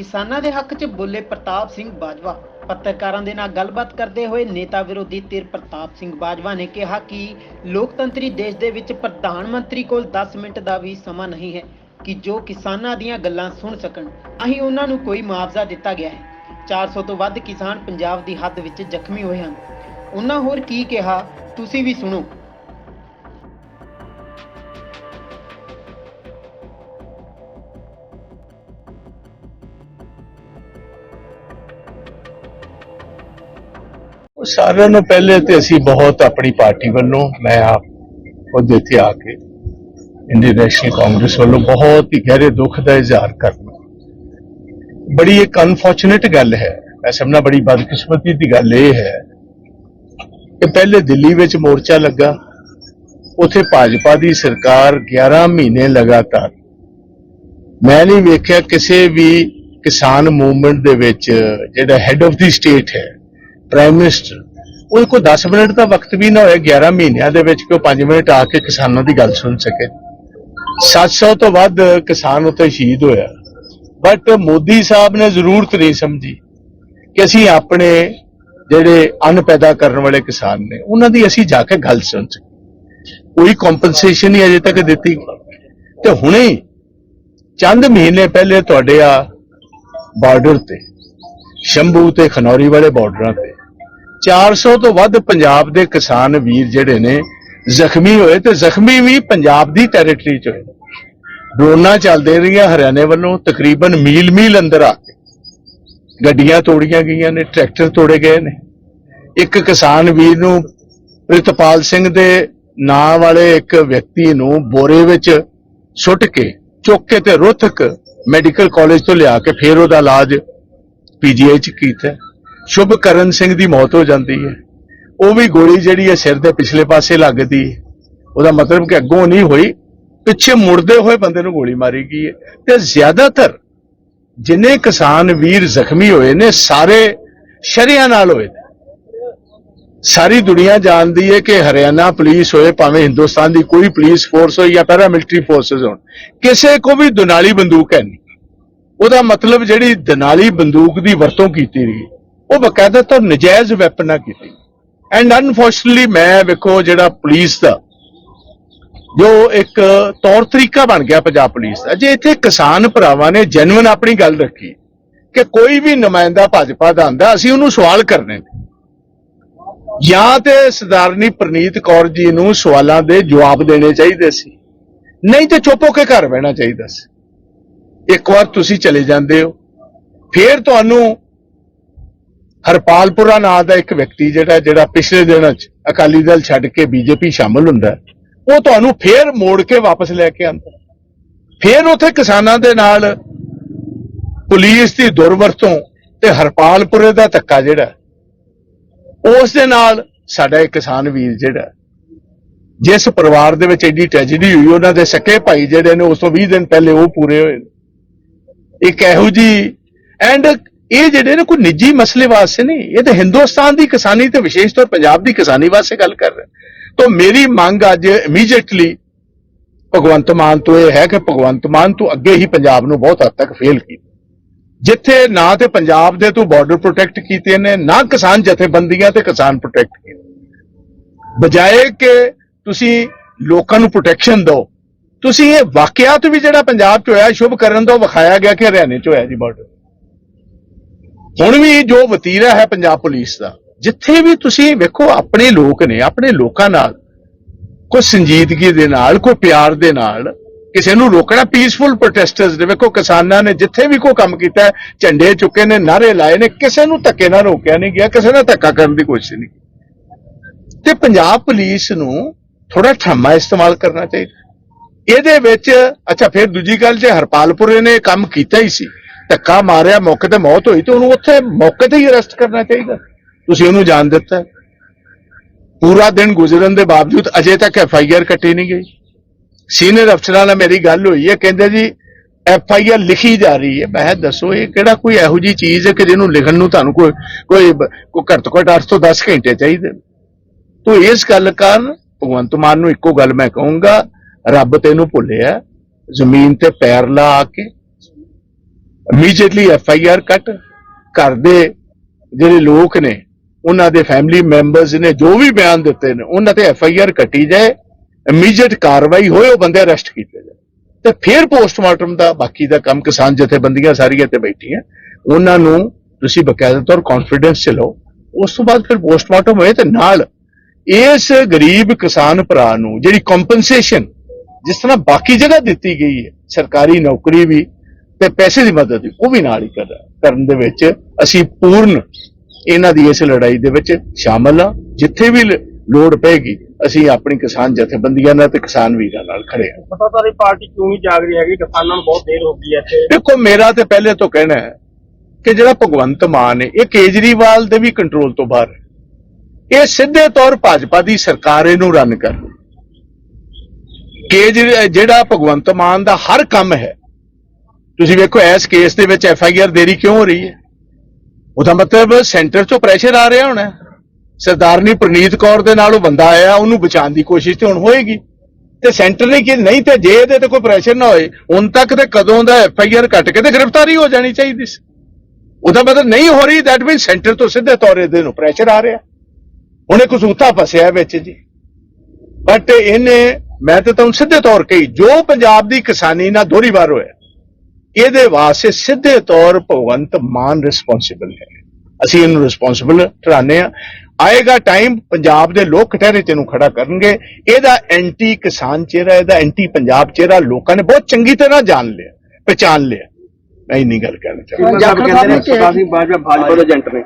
ਕਿਸਾਨਾਂ ਦੇ ਹੱਕ 'ਚ ਬੋਲੇ ਪ੍ਰਤਾਪ ਸਿੰਘ ਬਾਜਵਾ। ਪੱਤਰਕਾਰਾਂ ਦੇ ਨਾਲ ਗੱਲਬਾਤ ਕਰਦੇ ਹੋਏ ਨੇਤਾ ਵਿਰੋਧੀ ਧਿਰ ਪ੍ਰਤਾਪ ਸਿੰਘ ਬਾਜਵਾ ਨੇ ਕਿਹਾ ਕਿ ਲੋਕਤੰਤਰੀ ਦੇਸ਼ ਦੇ ਵਿੱਚ ਪ੍ਰਧਾਨ ਮੰਤਰੀ ਕੋਲ 10 ਮਿੰਟ ਦਾ ਵੀ ਸਮਾਂ ਨਹੀਂ ਹੈ ਕਿ ਜੋ ਕਿਸਾਨਾਂ ਦੀਆਂ ਗੱਲਾਂ ਸੁਣ ਸਕਣ ਅਸੀਂ ਉਹਨਾਂ ਨੂੰ ਕੋਈ ਮੁਆਵਜ਼ਾ ਦਿੱਤਾ ਗਿਆ ਹੈ। 400 ਤੋਂ ਵੱਧ ਕਿਸਾਨ ਪੰਜਾਬ ਦੀ ਹੱਦ ਵਿੱਚ ਜ਼ਖਮੀ ਹੋਏ ਹਨ। ਉਹਨਾਂ ਹੋਰ ਕੀ ਕਿਹਾ, ਤੁਸੀਂ ਵੀ ਸੁਣੋ। ਸਾਰਿਆਂ ਨੂੰ ਪਹਿਲੇ ਤੇ ਅਸੀਂ ਬਹੁਤ ਆਪਣੀ ਪਾਰਟੀ ਵੱਲੋਂ, ਮੈਂ ਆਪ ਖੁਦ ਇੱਥੇ ਆ ਕੇ ਇੰਡੀਅਨ ਨੈਸ਼ਨਲ ਕਾਂਗਰਸ ਵੱਲੋਂ ਬਹੁਤ ਹੀ ਗਹਿਰੇ ਦੁੱਖ ਦਾ ਇਜ਼ਹਾਰ ਕਰਨਾ ਬੜੀ ਇੱਕ ਅਨਫੋਰਚੂਨੇਟ ਗੱਲ ਹੈ। ਮੈਂ ਸਮਝਣਾ ਬੜੀ ਬਦਕਿਸਮਤੀ ਦੀ ਗੱਲ ਇਹ ਹੈ ਕਿ ਪਹਿਲੇ ਦਿੱਲੀ ਵਿੱਚ ਮੋਰਚਾ ਲੱਗਾ, ਉਥੇ ਭਾਜਪਾ ਦੀ ਸਰਕਾਰ 11 ਮਹੀਨੇ ਲਗਾਤਾਰ। ਮੈਂ ਨਹੀਂ ਵੇਖਿਆ ਕਿਸੇ ਵੀ ਕਿਸਾਨ ਮੂਵਮੈਂਟ ਦੇ ਵਿੱਚ ਜਿਹੜਾ ਹੈੱਡ ਆਫ ਦੀ ਸਟੇਟ ਹੈ। ਪ੍ਰਾਈਮ ਮਿਨਿਸਟਰ ਉਹ ਕੋਈ 10 ਮਿੰਟ ਦਾ ਵਕਤ ਵੀ ਨਾ ਹੋਇਆ 11 ਮਹੀਨਿਆਂ ਦੇ ਵਿੱਚ ਕਿ ਉਹ 5 ਮਿੰਟ ਆ ਕੇ ਕਿਸਾਨਾਂ ਦੀ ਗੱਲ ਸੁਣ ਸਕੇ। 700 ਤੋਂ ਵੱਧ ਕਿਸਾਨ ਉੱਤੇ ਸ਼ਹੀਦ ਹੋਇਆ। ਬਟ ਮੋਦੀ ਸਾਹਿਬ ਨੇ ਜ਼ਰੂਰਤ ਨਹੀਂ ਸਮਝੀ ਕਿ ਅਸੀਂ ਆਪਣੇ ਜਿਹੜੇ ਅੰਨ ਪੈਦਾ ਕਰਨ ਵਾਲੇ ਕਿਸਾਨ ਨੇ, ਉਹਨਾਂ ਦੀ ਅਸੀਂ ਜਾ ਕੇ ਗੱਲ ਸੁਣ ਸਕੀ। ਕੋਈ ਕੰਪਨਸੇਸ਼ਨ ਨਹੀਂ ਅਜੇ ਤੱਕ ਦਿੱਤੀ। ਤੇ ਹੁਣੇ ਚੰਦ ਮਹੀਨੇ ਪਹਿਲੇ ਤੁਹਾਡੇ ਆ ਬਾਰਡਰ ਤੇ, ਸ਼ੰਭੂ ਤੇ ਖਨੌਰੀ ਵਾਲੇ ਬਾਰਡਰਾਂ ਤੇ 400 ਤੋਂ ਵੱਧ ਪੰਜਾਬ ਦੇ ਕਿਸਾਨ ਵੀਰ ਜਿਹੜੇ ਨੇ, ਜ਼ਖਮੀ ਹੋਏ ਤੇ ਜ਼ਖਮੀ ਵੀ ਪੰਜਾਬ ਦੀ ਟੈਰੀਟਰੀ ਚ ਹੋਏ। ਡਰੋਨਾਂ ਚੱਲਦੇ ਰਹੀਆਂ ਹਰਿਆਣੇ ਵੱਲੋਂ, ਤਕਰੀਬਨ ਮੀਲ ਮੀਲ ਅੰਦਰ ਆ ਕੇ। ਗੱਡੀਆਂ ਤੋੜੀਆਂ ਗਈਆਂ ਨੇ, ਟਰੈਕਟਰ ਤੋੜੇ ਗਏ ਨੇ। ਇੱਕ ਕਿਸਾਨ ਵੀਰ ਨੂੰ ਪ੍ਰਿਤਪਾਲ ਸਿੰਘ ਦੇ ਨਾਂ ਵਾਲੇ ਇੱਕ ਵਿਅਕਤੀ ਨੂੰ ਬੋਰੇ ਵਿੱਚ ਸੁੱਟ ਕੇ, ਚੁੱਕ ਕੇ ਤੇ ਰੋਹਤਕ ਮੈਡੀਕਲ ਕਾਲਜ ਤੋਂ ਲਿਆ ਕੇ ਫਿਰ ਉਹਦਾ ਇਲਾਜ ਪੀਜੀਆਈ ਚ ਕੀਤਾ। ਸ਼ੁਭਕਰਨ ਸਿੰਘ ਦੀ ਮੌਤ ਹੋ ਜਾਂਦੀ ਹੈ। ਉਹ ਵੀ ਗੋਲੀ ਜਿਹੜੀ ਹੈ ਸਿਰ ਦੇ ਪਿਛਲੇ ਪਾਸੇ ਲੱਗਦੀ ਹੈ। ਉਹਦਾ ਮਤਲਬ ਕਿ ਅੱਗੋਂ ਨਹੀਂ ਹੋਈ, ਪਿੱਛੇ ਮੁੜਦੇ ਹੋਏ ਬੰਦੇ ਨੂੰ ਗੋਲੀ ਮਾਰੀ ਗਈ ਹੈ। ਤੇ ਜ਼ਿਆਦਾਤਰ ਜਿੰਨੇ ਕਿਸਾਨ ਵੀਰ ਜ਼ਖਮੀ ਹੋਏ ਨੇ, ਸਾਰੇ ਸ਼ਰਿਆਂ ਨਾਲ ਹੋਏ ਨੇ। ਸਾਰੀ ਦੁਨੀਆ ਜਾਣਦੀ ਹੈ ਕਿ ਹਰਿਆਣਾ ਪੁਲਿਸ ਹੋਏ, ਭਾਵੇਂ ਹਿੰਦੁਸਤਾਨ ਦੀ ਕੋਈ ਪੁਲਿਸ ਫੋਰਸ ਹੋਏ ਜਾਂ ਪੈਰਾ ਮਿਲਟਰੀ ਫੋਰਸਸ ਹੋਣ, ਕਿਸੇ ਕੋ ਵੀ ਦੁਨਾਲੀ ਬੰਦੂਕ ਹੈ ਨਹੀਂ। ਉਹਦਾ ਮਤਲਬ ਜਿਹੜੀ ਦਨਾਲੀ ਬੰਦੂਕ ਦੀ ਵਰਤੋਂ ਕੀਤੀ ਗਈ ਉਹ ਬਕਾਇਦਾ ਤਾਂ ਨਜਾਇਜ਼ ਵੈਪਨਾ ਕੀਤੀ। ਐਂਡ ਅਨਫੋਰਚੂਨਟਲੀ ਮੈਂ ਵੇਖੋ ਜਿਹੜਾ ਪੁਲਿਸ ਦਾ, ਜੋ ਇੱਕ ਤੌਰ ਤਰੀਕਾ ਬਣ ਗਿਆ ਪੰਜਾਬ ਪੁਲਿਸ ਦਾ, ਜੇ ਇੱਥੇ ਕਿਸਾਨ ਭਰਾਵਾਂ ਨੇ ਜੈਨੂਇਨ ਆਪਣੀ ਗੱਲ ਰੱਖੀ ਕਿ ਕੋਈ ਵੀ ਨੁਮਾਇੰਦਾ ਭਾਜਪਾ ਦਾ ਆਂਦਾ ਅਸੀਂ ਉਹਨੂੰ ਸਵਾਲ ਕਰਨੇ ਜਾਂ ਤੇ ਸਰਦਾਰਨੀ ਪ੍ਰਨੀਤ ਕੌਰ ਜੀ ਨੂੰ ਸਵਾਲਾਂ ਦੇ ਜਵਾਬ ਦੇਣੇ ਚਾਹੀਦੇ ਸੀ, ਨਹੀਂ ਤੇ ਚੁੱਪ ਹੋ ਕੇ ਘਰ ਬਹਿਣਾ ਚਾਹੀਦਾ ਸੀ। ਇੱਕ ਵਾਰ ਤੁਸੀਂ ਚਲੇ ਜਾਂਦੇ ਹੋ, ਫਿਰ ਤੁਹਾਨੂੰ ਹਰਪਾਲਪੁਰਾ ਨਾਂ ਦਾ ਇੱਕ ਵਿਅਕਤੀ ਜਿਹੜਾ ਜਿਹੜਾ ਪਿਛਲੇ ਦਿਨਾਂ 'ਚ ਅਕਾਲੀ ਦਲ ਛੱਡ ਕੇ ਬੀਜੇਪੀ ਸ਼ਾਮਲ ਹੁੰਦਾ ਉਹ ਤੁਹਾਨੂੰ ਫੇਰ ਮੋੜ ਕੇ ਵਾਪਸ ਲੈ ਕੇ ਆਉਂਦਾ ਫੇਰ ਉੱਥੇ ਕਿਸਾਨਾਂ ਦੇ ਨਾਲ ਪੁਲਿਸ ਦੀ ਦੁਰਵਰਤੋਂ ਤੇ ਹਰਪਾਲਪੁਰੇ ਦਾ ਧੱਕਾ ਜਿਹੜਾ ਉਸ ਦੇ ਨਾਲ ਸਾਡਾ ਇੱਕ ਕਿਸਾਨ ਵੀਰ ਜਿਹੜਾ ਜਿਸ ਪਰਿਵਾਰ ਦੇ ਵਿੱਚ ਐਡੀ ਟ੍ਰੈਜੇਡੀ ਹੋਈ, ਉਹਨਾਂ ਦੇ ਸਕੇ ਭਾਈ ਜਿਹੜੇ ਨੇ, ਉਸ ਤੋਂ 20 ਦਿਨ ਪਹਿਲੇ ਉਹ ਪੂਰੇ ਹੋਏ ਨੇ। ਇੱਕ ਇਹੋ ਜੀ ਐਂਡ ਇਹ ਜਿਹੜੇ ਨੇ ਕੋਈ ਨਿੱਜੀ ਮਸਲੇ ਵਾਸਤੇ ਨਹੀਂ, ਇਹ ਤਾਂ ਹਿੰਦੁਸਤਾਨ ਦੀ ਕਿਸਾਨੀ ਤੇ ਵਿਸ਼ੇਸ਼ ਤੌਰ ਪੰਜਾਬ ਦੀ ਕਿਸਾਨੀ ਵਾਸਤੇ ਗੱਲ ਕਰ ਰਹੇ ਤਾਂ ਮੇਰੀ ਮੰਗ ਅੱਜ ਇਮੀਡੀਏਟਲੀ ਭਗਵੰਤ ਮਾਨ ਤੋਂ ਇਹ ਹੈ ਕਿ ਭਗਵੰਤ ਮਾਨ ਤੋਂ ਅੱਗੇ ਹੀ ਪੰਜਾਬ ਨੂੰ ਬਹੁਤ ਹੱਦ ਤੱਕ ਫੇਲ ਕੀਤਾ। ਜਿੱਥੇ ਨਾ ਤੇ ਪੰਜਾਬ ਦੇ ਤੋਂ ਬਾਰਡਰ ਪ੍ਰੋਟੈਕਟ ਕੀਤੇ ਨੇ, ਨਾ ਕਿਸਾਨ ਜਥੇਬੰਦੀਆਂ ਤੇ ਕਿਸਾਨ ਪ੍ਰੋਟੈਕਟ ਕੀਤੇ ਬਜਾਏ ਕਿ ਤੁਸੀਂ ਲੋਕਾਂ ਨੂੰ ਪ੍ਰੋਟੈਕਸ਼ਨ ਦਿਓ, ਤੁਸੀਂ ਇਹ ਵਾਕਿਆਤ ਵੀ ਜਿਹੜਾ ਪੰਜਾਬ 'ਚ ਹੋਇਆ, ਸ਼ੁਭ ਕਰਨ ਤੋਂ ਵਿਖਾਇਆ ਗਿਆ ਕਿ ਹਰਿਆਣੇ 'ਚ ਹੋਇਆ ਜੀ ਬਾਰਡਰ ਹੁਣ ਵੀ ਜੋ ਵਤੀਰਾ ਹੈ ਪੰਜਾਬ ਪੁਲਿਸ ਦਾ, ਜਿੱਥੇ ਵੀ ਤੁਸੀਂ ਵੇਖੋ ਆਪਣੇ ਲੋਕ ਨੇ, ਆਪਣੇ ਲੋਕਾਂ ਨਾਲ, ਕੋਈ ਸੰਜੀਦਗੀ ਦੇ ਨਾਲ, ਕੋਈ ਪਿਆਰ ਦੇ ਨਾਲ, ਕਿਸੇ ਨੂੰ ਰੋਕਣਾ ਪੀਸਫੁਲ ਪ੍ਰੋਟੈਸਟਰਸ ਨੇ, ਵੇਖੋ ਕਿਸਾਨਾਂ ਨੇ ਜਿੱਥੇ ਵੀ ਕੋਈ ਕੰਮ ਕੀਤਾ, ਝੰਡੇ ਚੁੱਕੇ ਨੇ ਨਾਰੇ ਲਾਏ ਨੇ, ਕਿਸੇ ਨੂੰ ਧੱਕੇ ਨਾਲ ਰੋਕਿਆ ਨਹੀਂ ਗਿਆ, ਕਿਸੇ ਨਾਲ ਧੱਕਾ ਕਰਨ ਦੀ ਕੋਸ਼ਿਸ਼ ਨਹੀਂ ਤੇ ਪੰਜਾਬ ਪੁਲਿਸ ਨੂੰ ਥੋੜਾ ਠੰਮਾ ਇਸਤੇਮਾਲ ਕਰਨਾ ਚਾਹੀਦਾ। ਇਹਦੇ ਵਿੱਚ, ਅੱਛਾ, ਫਿਰ ਦੂਜੀ ਗੱਲ ਜੇ ਹਰਪਾਲਪੁਰੇ ਨੇ ਕੰਮ ਕੀਤਾ ਹੀ ਸੀ ਧੱਕਾ ਮਾਰਿਆ, ਮੌਕੇ ਤੇ ਮੌਤ ਹੋਈ ਤੇ ਉਹਨੂੰ ਉੱਥੇ ਮੌਕੇ ਤੇ ਹੀ ਅਰੈਸਟ ਕਰਨਾ ਚਾਹੀਦਾ। ਤੁਸੀਂ ਉਹਨੂੰ ਜਾਣ ਦਿੱਤਾ। ਪੂਰਾ ਦਿਨ ਗੁਜ਼ਰਨ ਦੇ ਬਾਵਜੂਦ ਅਜੇ ਤੱਕ ਐਫ ਆਈ ਆਰ ਕੱਟੀ ਨਹੀਂ ਗਈ। ਸੀਨੀਅਰ ਅਫਸਰਾਂ ਨਾਲ ਮੇਰੀ ਗੱਲ ਹੋਈ ਹੈ, ਕਹਿੰਦੇ ਜੀ, ਐਫ ਆਈ ਆਰ ਲਿਖੀ ਜਾ ਰਹੀ ਹੈ। ਮੈਂ ਦੱਸੋ ਇਹ ਕਿਹੜਾ ਕੋਈ ਇਹੋ ਜੀ ਚੀਜ਼ ਹੈ ਕਿ ਜਿਹਨੂੰ ਲਿਖਣ ਨੂੰ ਤੁਹਾਨੂੰ ਕੋਈ ਕੋਈ ਕੋਈ ਘੱਟ ਤੋਂ ਘੱਟ 8 ਤੋਂ 10 ਘੰਟੇ ਚਾਹੀਦੇ। ਨੇ। ਤੋ ਇਸ ਗੱਲ ਕਾਰਨ ਭਗਵੰਤ ਮਾਨ ਨੂੰ ਇੱਕੋ ਗੱਲ ਮੈਂ ਕਹੂੰਗਾ, ਰੱਬ ਤੈਨੂੰ ਭੁੱਲਿਆ। ਜ਼ਮੀਨ ਤੇ ਪੈਰ ਲਾ ਕੇ immediately F I R cut ਘਰ ਦੇ ਜਿਹੜੇ ਲੋਕ ਨੇ, ਉਹਨਾਂ ਦੇ ਫੈਮਿਲੀ ਮੈਂਬਰਸ ਨੇ, ਜੋ ਵੀ ਬਿਆਨ ਦਿੱਤੇ ਨੇ, ਉਹਨਾਂ ਤੇ ਐਫ ਆਈ ਆਰ ਕੱਟੀ ਜਾਏ ਇਮੀਡੀਏਟ ਕਾਰਵਾਈ ਹੋਏ, ਉਹ ਬੰਦੇ ਅਰੈਸਟ ਕੀਤੇ ਜਾਏ ਤੇ ਫਿਰ ਪੋਸਟਮਾਰਟਮ ਦਾ ਬਾਕੀ ਦਾ ਕੰਮ ਕਿਸਾਨ ਜਥੇਬੰਦੀਆਂ ਸਾਰੀਆਂ ਤੇ ਬੈਠੀਆਂ। ਉਹਨਾਂ ਨੂੰ ਤੁਸੀਂ ਬਕਾਇਦਾ ਤੌਰ ਕੌਨਫੀਡੈਂਸ ਚ ਲਓ। ਉਸ ਤੋਂ ਬਾਅਦ ਫਿਰ ਪੋਸਟਮਾਰਟਮ ਹੋਏ ਤੇ ਨਾਲ ਇਸ ਗਰੀਬ ਕਿਸਾਨ ਭਰਾ ਨੂੰ ਜਿਹੜੀ ਕੰਪਨਸੇਸ਼ਨ ਜਿਸ ਤਰ੍ਹਾਂ ਬਾਕੀ ਜਗ੍ਹਾ ਦਿੱਤੀ ਗਈ ਹੈ, ਸਰਕਾਰੀ ਨੌਕਰੀ ਵੀ ਤੇ ਪੈਸੇ ਦੀ ਮਦਦ ਉਹ ਵੀ ਨਾਲ ਹੀ ਕਰ- ਕਰਨ ਦੇ ਵਿੱਚ ਅਸੀਂ ਪੂਰਨ ਇਹਨਾਂ ਦੀ ਇਸ ਲੜਾਈ ਦੇ ਵਿੱਚ ਸ਼ਾਮਲ ਆ ਜਿੱਥੇ ਵੀ ਲੋੜ ਪੈਗੀ ਅਸੀਂ ਆਪਣੀ ਕਿਸਾਨ ਜਥੇਬੰਦੀਆਂ ਨਾਲ ਤੇ ਕਿਸਾਨ ਵੀਰਾਂ ਨਾਲ ਖੜੇ ਹਾਂ। ਪਤਾ ਤਾਂ ਪਾਰਟੀ ਕਿਉਂ ਨਹੀਂ ਜਾਗ ਰਹੀ ਹੈਗੀ? ਕਿਸਾਨਾਂ ਨੂੰ ਬਹੁਤ ਦੇਰ ਹੋ ਗਈ ਹੈ ਇੱਥੇ। ਦੇਖੋ ਮੇਰਾ ਤੇ ਪਹਿਲੇ ਤੋਂ ਕਹਿਣਾ ਹੈ ਕਿ ਜਿਹੜਾ ਭਗਵੰਤ ਮਾਨ ਹੈ ਇਹ ਕੇਜਰੀਵਾਲ ਦੇ ਵੀ ਕੰਟਰੋਲ ਤੋਂ ਬਾਹਰ ਹੈ। ਇਹ ਸਿੱਧੇ ਤੌਰ ਭਾਜਪਾ ਦੀ ਸਰਕਾਰ ਇਹਨੂੰ ਰਨ ਕਰ ਕੇਜਰੀ ਜਿਹੜਾ ਭਗਵੰਤ ਮਾਨ ਦਾ ਹਰ ਕੰਮ ਹੈ ਤੁਸੀਂ ਵੇਖੋ, ਇਸ ਕੇਸ ਦੇ ਵਿੱਚ ਐਫ ਆਈ ਆਰ ਦੇਰੀ ਕਿਉਂ ਹੋ ਰਹੀ ਹੈ? ਉਹਦਾ ਮਤਲਬ ਸੈਂਟਰ ਚੋਂ ਪ੍ਰੈਸ਼ਰ ਆ ਰਿਹਾ ਹੋਣਾ। ਸਰਦਾਰਨੀ ਪ੍ਰਨੀਤ ਕੌਰ ਦੇ ਨਾਲ ਉਹ ਬੰਦਾ ਆਇਆ, ਉਹਨੂੰ ਬਚਾਉਣ ਦੀ ਕੋਸ਼ਿਸ਼ ਤੇ ਹੁਣ ਹੋਏਗੀ। ਤੇ ਸੈਂਟਰ ਨੇ ਕਿ ਨਹੀਂ ਤੇ ਜੇ ਇਹਦੇ ਤੇ ਕੋਈ ਪ੍ਰੈਸ਼ਰ ਨਾ ਹੋਏ, ਹੁਣ ਤੱਕ ਤੇ ਕਦੋਂ ਦਾ ਐਫ ਆਈ ਆਰ ਕੱਟ ਕੇ ਤੇ ਗ੍ਰਿਫਤਾਰੀ ਹੋ ਜਾਣੀ ਚਾਹੀਦੀ ਸੀ। ਉਹਦਾ ਮਤਲਬ ਨਹੀਂ ਹੋ ਰਹੀ ਦੈਟ ਮੀਨ ਸੈਂਟਰ ਤੋਂ ਸਿੱਧੇ ਤੌਰ ਇਹਦੇ ਨੂੰ ਪ੍ਰੈਸ਼ਰ ਆ ਰਿਹਾ। ਉਹਨੇ ਕਸੂਤਾ ਫਸਿਆ ਵਿੱਚ ਜੀ। ਬਟ ਇਹਨੇ, ਮੈਂ ਤਾਂ ਤੁਹਾਨੂੰ ਸਿੱਧੇ ਤੌਰ ਕਹੀ ਜੋ ਪੰਜਾਬ ਦੀ ਕਿਸਾਨੀ ਨਾਲ ਦੋਹਰੀ ਵਾਰ ਹੋਇਆ ਇਹਦੇ ਵਾਸਤੇ ਸਿੱਧੇ ਤੌਰ ਭਗਵੰਤ ਮਾਨ ਰਿਸਪੌਂਸਿਬਲ ਹੈ। ਅਸੀਂ ਇਹਨੂੰ ਰਿਸਪੌਂਸਿਬਲ ਠਹਿਰਾਉਂਦੇ ਆ। ਆਏਗਾ ਟਾਈਮ ਪੰਜਾਬ ਦੇ ਲੋਕ ਕਟਹਿਰੇ ਚ ਇਹਨੂੰ ਖੜਾ ਕਰਨਗੇ। ਇਹਦਾ ਐਂਟੀ ਕਿਸਾਨ ਚਿਹਰਾ ਇਹਦਾ ਐਂਟੀ ਪੰਜਾਬ ਚਿਹਰਾ ਲੋਕਾਂ ਨੇ ਬਹੁਤ ਚੰਗੀ ਤਰ੍ਹਾਂ ਜਾਣ ਲਿਆ ਪਛਾਣ ਲਿਆ। ਮੈਂ ਇੰਨੀ ਗੱਲ ਕਹਿਣਾ ਚਾਹੁੰਦਾ। ਸਾਹਿਬ ਕਹਿੰਦੇ ਨੇ ਸਰਦਾਰ ਸਿੰਘ ਬਾਜਵਾ ਭਾਜਪਾ ਦੇ ਏਜੰਟ ਨੇ।